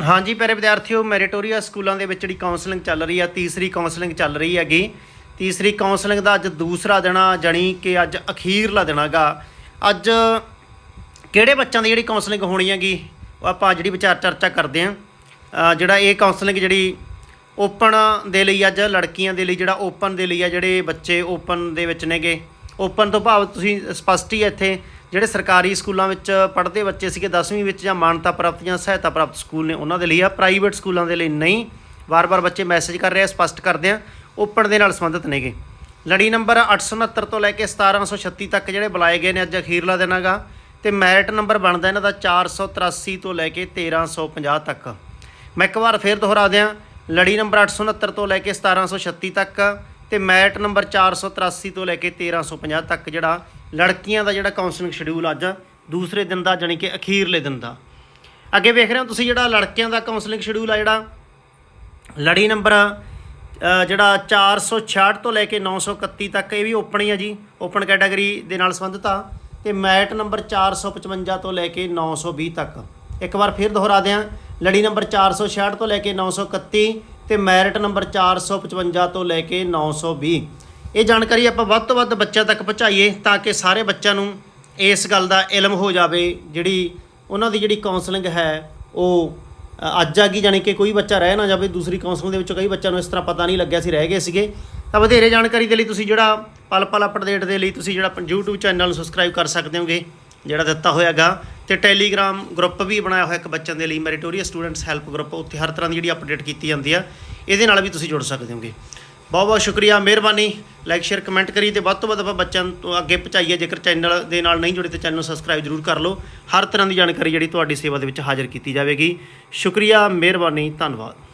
ਹਾਂਜੀ, ਪਿਆਰੇ ਵਿਦਿਆਰਥੀਓ, ਮੈਰੀਟੋਰੀਆ ਸਕੂਲਾਂ ਦੇ ਵਿੱਚ ਜਿਹੜੀ ਕਾਉਂਸਲਿੰਗ ਚੱਲ ਰਹੀ ਆ, ਤੀਸਰੀ ਕਾਉਂਸਲਿੰਗ ਚੱਲ ਰਹੀ ਹੈਗੀ। ਤੀਸਰੀ ਕਾਉਂਸਲਿੰਗ ਦਾ ਅੱਜ ਦੂਸਰਾ ਦਿਨ ਆ, ਜਾਣੀ ਕਿ ਅੱਜ ਅਖੀਰਲਾ ਦਿਨ ਹੈਗਾ। ਅੱਜ ਕਿਹੜੇ ਬੱਚਿਆਂ ਦੀ ਜਿਹੜੀ ਕਾਉਂਸਲਿੰਗ ਹੋਣੀ ਹੈਗੀ, ਉਹ ਆਪਾਂ ਜਿਹੜੀ ਵਿਚਾਰ ਚਰਚਾ ਕਰਦੇ ਆ। ਜਿਹੜਾ ਇਹ ਕਾਉਂਸਲਿੰਗ ਜਿਹੜੀ ਓਪਨ ਦੇ ਲਈ ਅੱਜ, ਲੜਕੀਆਂ ਦੇ ਲਈ ਜਿਹੜਾ ਓਪਨ ਦੇ ਲਈ ਆ, ਜਿਹੜੇ ਬੱਚੇ ਓਪਨ ਦੇ ਵਿੱਚ ਨੇਗੇ। ਓਪਨ ਤੋਂ ਭਾਵ ਤੁਸੀਂ ਸਪਸ਼ਟ ਹੀ ਇੱਥੇ ਜਿਹੜੇ ਸਰਕਾਰੀ ਸਕੂਲਾਂ ਵਿੱਚ ਪੜ੍ਹਦੇ ਬੱਚੇ ਸੀਗੇ 10ਵੀਂ ਵਿੱਚ ਜਾਂ ਮਾਨਤਾ ਪ੍ਰਾਪਤ ਜਾਂ ਸਹਾਇਤਾ ਪ੍ਰਾਪਤ ਸਕੂਲ ਨੇ ਉਹਨਾਂ ਦੇ ਲਈ ਆ, ਪ੍ਰਾਈਵੇਟ ਸਕੂਲਾਂ ਦੇ ਲਈ ਨਹੀਂ। ਵਾਰ-ਵਾਰ ਬੱਚੇ ਮੈਸੇਜ ਕਰ ਰਹੇ ਆ, ਸਪਸ਼ਟ ਕਰਦੇ ਆ, ਓਪਨ ਦੇ ਨਾਲ ਸੰਬੰਧਿਤ ਨੇਗੇ। ਲੜੀ ਨੰਬਰ 869 ਤੋਂ ਲੈ ਕੇ 1736 ਤੱਕ ਜਿਹੜੇ ਬੁਲਾਏ ਗਏ ਨੇ ਅੱਜ ਅਖੀਰਲਾ ਦਿਨ ਹੈਗਾ ਤੇ ਮੈਰਿਟ ਨੰਬਰ ਬਣਦਾ ਇਹਨਾਂ ਦਾ 483 ਤੋਂ ਲੈ ਕੇ 1350 ਤੱਕ। ਮੈਂ ਇੱਕ ਵਾਰ ਫੇਰ ਦੁਹਰਾ ਦਿਆਂ, ਲੜੀ ਨੰਬਰ 869 ਤੋਂ ਲੈ ਕੇ 1736 ਤੱਕ ਤੇ ਮੈਰਿਟ ਨੰਬਰ 483 ਤੋਂ ਲੈ ਕੇ 1350 ਤੱਕ ਜਿਹੜਾ ਲੜਕੀਆਂ ਦਾ ਜਿਹੜਾ ਕਾਉਂਸਲਿੰਗ ਸ਼ਡਿਊਲ ਅੱਜ ਦੂਸਰੇ ਦਿਨ ਦਾ ਜਾਣੀ ਕਿ ਅਖੀਰਲੇ ਦਿਨ ਦਾ। ਅੱਗੇ ਵੇਖ ਰਹੇ ਹੋ ਤੁਸੀਂ ਜਿਹੜਾ ਲੜਕਿਆਂ ਦਾ ਕਾਉਂਸਲਿੰਗ ਸ਼ਡਿਊਲ ਆ ਜਿਹੜਾ ਲੜੀ ਨੰਬਰ ਅ, ਜਿਹੜਾ 466 ਤੋਂ ਲੈ ਕੇ 931 ਤੱਕ ਇਹ ਵੀ ਓਪਨ ਹੀ ਆ ਜੀ ਓਪਨ ਕੈਟਾਗਰੀ ਦੇ ਨਾਲ ਸੰਬੰਧਿਤ ਆ ਤੇ ਮੈਟ ਨੰਬਰ 455 ਤੋਂ ਲੈ ਕੇ 920 ਤੱਕ। ਇੱਕ ਵਾਰ ਫਿਰ ਦੁਹਰਾ ਦਿਆਂ ਲੜੀ ਨੰਬਰ 466 ਤੋਂ ਲੈ ਕੇ 931 ਤੇ ਮੈਰਿਟ ਨੰਬਰ 455 ਤੋਂ ਲੈ ਕੇ 920 ਇਹ ਜਾਣਕਾਰੀ ਆਪਾਂ ਵੱਧ ਤੋਂ ਵੱਧ ਬੱਚਿਆਂ ਤੱਕ ਪਹੁੰਚਾਈਏ ਤਾਂ ਕਿ ਸਾਰੇ ਬੱਚਿਆਂ ਨੂੰ ਇਸ ਗੱਲ ਦਾ ਇਲਮ ਹੋ ਜਾਵੇ, ਜਿਹੜੀ ਉਹਨਾਂ ਦੀ ਜਿਹੜੀ ਕਾਉਂਸਲਿੰਗ ਹੈ, ਉਹ ਅੱਜ ਆ ਗਈ, ਜਾਣੀ ਕਿ ਕੋਈ ਬੱਚਾ ਰਹਿ ਨਾ ਜਾਵੇ, ਦੂਸਰੀ ਕਾਉਂਸਲਿੰਗ ਦੇ ਵਿੱਚ ਕਈ ਬੱਚਿਆਂ ਨੂੰ ਇਸ ਤਰ੍ਹਾਂ ਪਤਾ ਨਹੀਂ ਲੱਗਿਆ ਸੀ, ਰਹਿ ਗਏ ਸੀਗੇ। ਤਾਂ ਵਧੇਰੇ ਜਾਣਕਾਰੀ ਦੇ ਲਈ ਤੁਸੀਂ ਜਿਹੜਾ ਪਲ ਪਲ ਅਪਡੇਟ ਦੇ ਲਈ ਤੁਸੀਂ ਜਿਹੜਾ ਆਪਣਾ YouTube ਚੈਨਲ ਨੂੰ ਸਬਸਕ੍ਰਾਈਬ ਕਰ ਸਕਦੇ ਹੋਗੇ, ਜਿਹੜਾ ਦਿੱਤਾ ਹੋਇਆਗਾ। ਤੇ ਟੈਲੀਗ੍ਰਾਮ ਗਰੁੱਪ ਵੀ ਬਣਾਇਆ ਹੋਇਆ ਇੱਕ ਬੱਚਿਆਂ ਦੇ ਲਈ ਮੈਰੀਟੋਰੀਅਸ ਸਟੂਡੈਂਟਸ ਹੈਲਪ ਗਰੁੱਪ ਉੱਥੇ ਹਰ ਤਰ੍ਹਾਂ ਦੀ ਜਿਹੜੀ ਅਪਡੇਟ ਕੀਤੀ ਜਾਂਦੀ ਆ, ਇਹਦੇ ਨਾਲ ਵੀ ਤੁਸੀਂ ਜੁੜ ਸਕਦੇ ਹੋਗੇ। ਬਹੁਤ ਬਹੁਤ ਸ਼ੁਕਰੀਆ, ਮਿਹਰਬਾਨੀ। ਲਾਈਕ ਸ਼ੇਅਰ ਕਮੈਂਟ ਕਰੀ ਤੇ ਵੱਧ ਤੋਂ ਵੱਧ ਆਪਾਂ ਬੱਚਿਆਂ ਤੋਂ ਅੱਗੇ ਪਹੁੰਚਾਈਏ। ਜੇਕਰ ਚੈਨਲ ਦੇ ਨਾਲ ਨਹੀਂ ਜੁੜੇ ਤੇ ਚੈਨਲ ਨੂੰ ਸਬਸਕ੍ਰਾਈਬ ਜ਼ਰੂਰ ਕਰ ਲਓ। ਹਰ ਤਰ੍ਹਾਂ ਦੀ ਜਾਣਕਾਰੀ ਜਿਹੜੀ ਤੁਹਾਡੀ ਸੇਵਾ ਦੇ ਵਿੱਚ ਹਾਜ਼ਰ ਕੀਤੀ ਜਾਵੇਗੀ। ਸ਼ੁਕਰੀਆ, ਮਿਹਰਬਾਨੀ, ਧੰਨਵਾਦ।